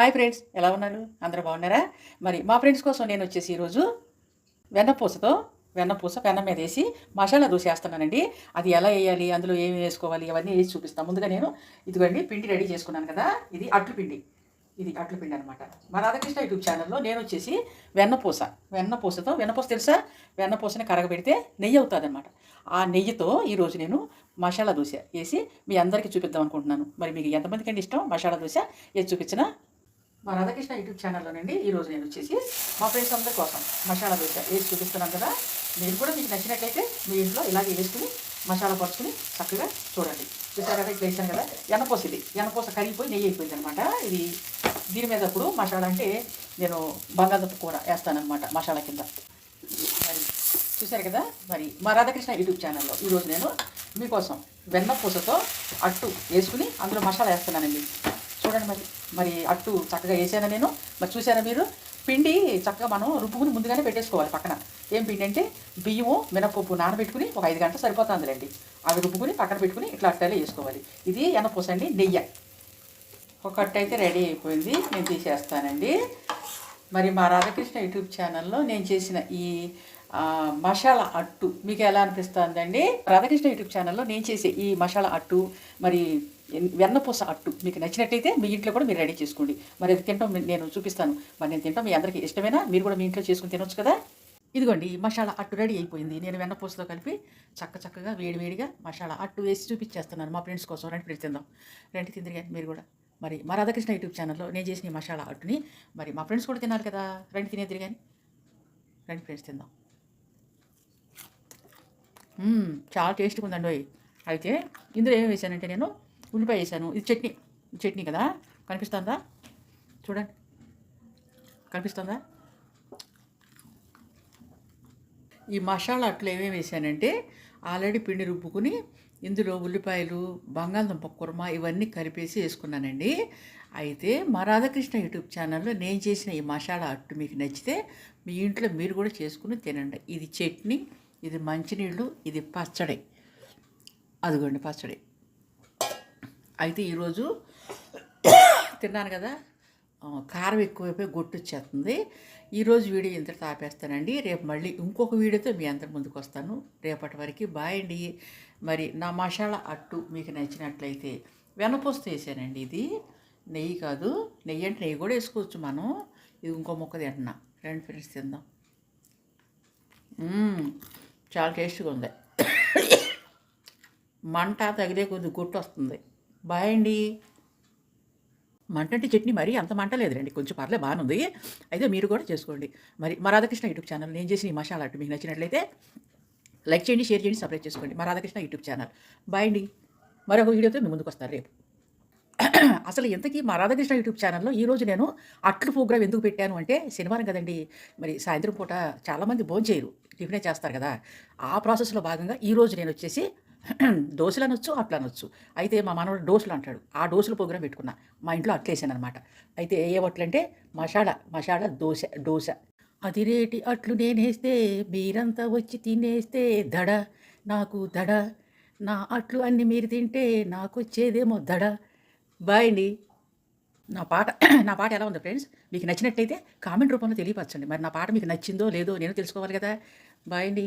Hi friends ఎలా ఉన్నారు? అందరూ బాగున్నారా? మరి మా ఫ్రెండ్స్ కోసం నేను వచ్చేసి ఈరోజు వెన్నపూసతో వెన్నపూస పెన్నం మీద వేసి మసాలా దోశ వేస్తున్నానండి. అది ఎలా వేయాలి అందులో ఏమి వేసుకోవాలి అవన్నీ వేసి చూపిస్తాను. ముందుగా నేను ఇదిగోండి పిండి రెడీ చేసుకున్నాను కదా ఇది అట్లు పిండి. ఇది అట్లు పిండి అనమాట మా రాధాకృష్ణ యూట్యూబ్ ఛానల్లో నేను వచ్చేసి వెన్నపూస వెన్నపూసతో వెన్నపూస తెలుసా? వెన్నపూసని కరగబెడితే నెయ్యి అవుతుంది అనమాట ఆ నెయ్యితో ఈరోజు నేను మసాలా దోశ వేసి మీ అందరికీ చూపిద్దాం అనుకుంటున్నాను. మరి మీకు ఎంతమందికి ఇష్టం మసాలా దోశ? వేసి చూపించినా మా రాధాకృష్ణ యూట్యూబ్ ఛానల్లోనండి. ఈరోజు నేను వచ్చేసి మా ఫ్రెండ్స్ అందరి కోసం మసాలా దోశ వేసి చూపిస్తున్నాను కదా. మీరు కూడా మీకు నచ్చినట్లయితే మీ ఇంట్లో ఇలాగే వేసుకుని మసాలా పరుచుకుని చక్కగా చూడండి. చూసారు కదా ఇట్లా వేసాను కదా. ఎనపోస ఇది ఎనపోస కరిగిపోయి నెయ్యి అయిపోయింది అనమాట ఇది దీని మీద ఇప్పుడు మసాలా అంటే నేను బంగాళదుంప కూర వేస్తానమాట మసాలా కింద. మరి చూసారు కదా మరి మా రాధాకృష్ణ యూట్యూబ్ ఛానల్లో ఈరోజు నేను మీకోసం వెన్న పూసతో అట్టు వేసుకుని అందులో మసాలా వేస్తున్నానండి. చూడండి మరి మరి అట్టు చక్కగా వేసాను నేను మరి చూసారా మీరు? పిండి చక్కగా మనం రుబ్బుకుని ముందుగానే పెట్టేసుకోవాలి పక్కన. ఏం పిండి అంటే బియ్యము మినపప్పు నానబెట్టుకుని ఒక ఐదు గంటలు సరిపోతుందిలేండి. అవి రుబ్బుకుని పక్కన పెట్టుకుని ఇట్లా అట్టలే వేసుకోవాలి. ఇది ఎనపూస అండి నెయ్యి. ఒక అయితే రెడీ అయిపోయింది. నేను తీసేస్తానండి. మరి మా రాధాకృష్ణ యూట్యూబ్ ఛానల్లో నేను చేసిన ఈ మసాలా అట్టు మీకు ఎలా అనిపిస్తుందండి? రాధాకృష్ణ యూట్యూబ్ ఛానల్లో నేను చేసే ఈ మసాలా అట్టు మరి వెన్నపూస అట్టు. మీకు నచ్చినట్టయితే మీ ఇంట్లో కూడా మీరు రెడీ చేసుకోండి. మరి అది తింటాం నేను చూపిస్తాను. మరి నేను తింటాం మీ అందరికీ ఇష్టమేనా? మీరు కూడా మీ ఇంట్లో చేసుకుని తినొచ్చు కదా? ఇదిగోండి ఈ మసాలా అట్టు రెడీ అయిపోయింది. నేను వెన్నపూసతో కలిపి చక్క చక్కగా వేడివేడిగా మసాలా అట్టు వేసి చూపించేస్తున్నాను మా ఫ్రెండ్స్ కోసం. రండి ఫ్రెండ్స్ తిందాం. రండి తిందిరి కానీ మీరు కూడా. మరి మా రాధాకృష్ణ యూట్యూబ్ ఛానల్లో నేను చేసిన మసాలా అట్టుని మరి మా ఫ్రెండ్స్ కూడా తినాలి కదా? రండి తినేదిరి కానీ రండి ఫ్రెండ్స్ తిందాం. చాలా టేస్ట్గా ఉందండి ఓయ్. అయితే ఇందులో ఏం వేసానంటే నేను ఉల్లిపాయ వేసాను ఇది చట్నీ. చట్నీ కదా? కనిపిస్తుందా? చూడండి. కనిపిస్తుందా? ఈ మసాలా అట్లు ఏమేమి వేసానంటే ఆల్రెడీ పిండి రుబ్బుకుని ఇందులో ఉల్లిపాయలు బంగాళదుంప కుర్మ ఇవన్నీ కలిపేసి వేసుకున్నానండి. అయితే మా రాధాకృష్ణ యూట్యూబ్ ఛానల్లో నేను చేసిన ఈ మసాలా అట్టు మీకు నచ్చితే మీ ఇంట్లో మీరు కూడా చేసుకుని తినండి. ఇది చట్నీ ఇది మంచినీళ్ళు ఇది పచ్చడి. అదిగోండి పచ్చడి. అయితే ఈరోజు తిన్నాను కదా కారం ఎక్కువైపోయి గొట్టు వచ్చేస్తుంది ఈరోజు వీడియో ఇంత ఆపేస్తానండి రేపు మళ్ళీ ఇంకొక వీడియోతో మీ అందరి ముందుకు వస్తాను. రేపటి వరకు బాయ్ అండి. మరి నా మసాలా అట్టు మీకు నచ్చినట్లయితే వెనపోస్తూ వేసానండి ఇది. నెయ్యి కాదు నెయ్యి అంటే నెయ్యి కూడా వేసుకోవచ్చు మనం. ఇది ఇంకో మొక్క తింటున్నా. రెండు ఫ్రెండ్స్ తిందాం. చాలా టేస్ట్గా ఉంది. మంట తగిలే కొద్ది గుట్టు వస్తుంది బాయ్ అండి. మంట అంటే చట్నీ మరి అంత మంట లేదురండి కొంచెం పర్లే బాగుంది. అయితే మీరు కూడా చేసుకోండి. మరి మా రాధాకృష్ణ యూట్యూబ్ ఛానల్ నేను చేసిన ఈ మసాలా అటు మీకు నచ్చినట్లయితే లైక్ చేయండి షేర్ చేయండి సబ్స్క్రైబ్ చేసుకోండి. మా రాధాకృష్ణ యూట్యూబ్ ఛానల్. బాయ్ అండి. మరొక వీడియోతో మీ ముందుకు వస్తారు రేపు. అసలు ఇంతకీ మా రాధాకృష్ణ యూట్యూబ్ ఛానల్లో ఈరోజు నేను అట్లు ప్రోగ్రామ్ ఎందుకు పెట్టాను అంటే శనివారం కదండి మరి సాయంత్రం పూట చాలామంది భోజనం చేయరు టిఫినే చేస్తారు కదా. ఆ ప్రాసెస్లో భాగంగా ఈరోజు నేను వచ్చేసి దోశలు అనొచ్చు అట్లా అనొచ్చు అయితే మా మనవడు డోసులు అంటాడు ఆ డోసుల ప్రోగ్రాం పెట్టుకున్నా. మా ఇంట్లో అట్లేసాను అనమాట అయితే ఏ వట్లంటే మసాలా మసాలా దోశ దోశ. అది రేటి అట్లు నేనేస్తే మీరంతా వచ్చి తినేస్తే దడ నాకు దడ. నా అట్లు అన్ని మీరు తింటే నాకు వచ్చేదేమో దడ. బాయ్ అండి. నా పాట నా పాట ఎలా ఉంది ఫ్రెండ్స్? మీకు నచ్చినట్లయితే కామెంట్ రూపంలో తెలియపరచండి. మరి నా పాట మీకు నచ్చిందో లేదో నేను తెలుసుకోవాలి కదా. బాయ్ అండి.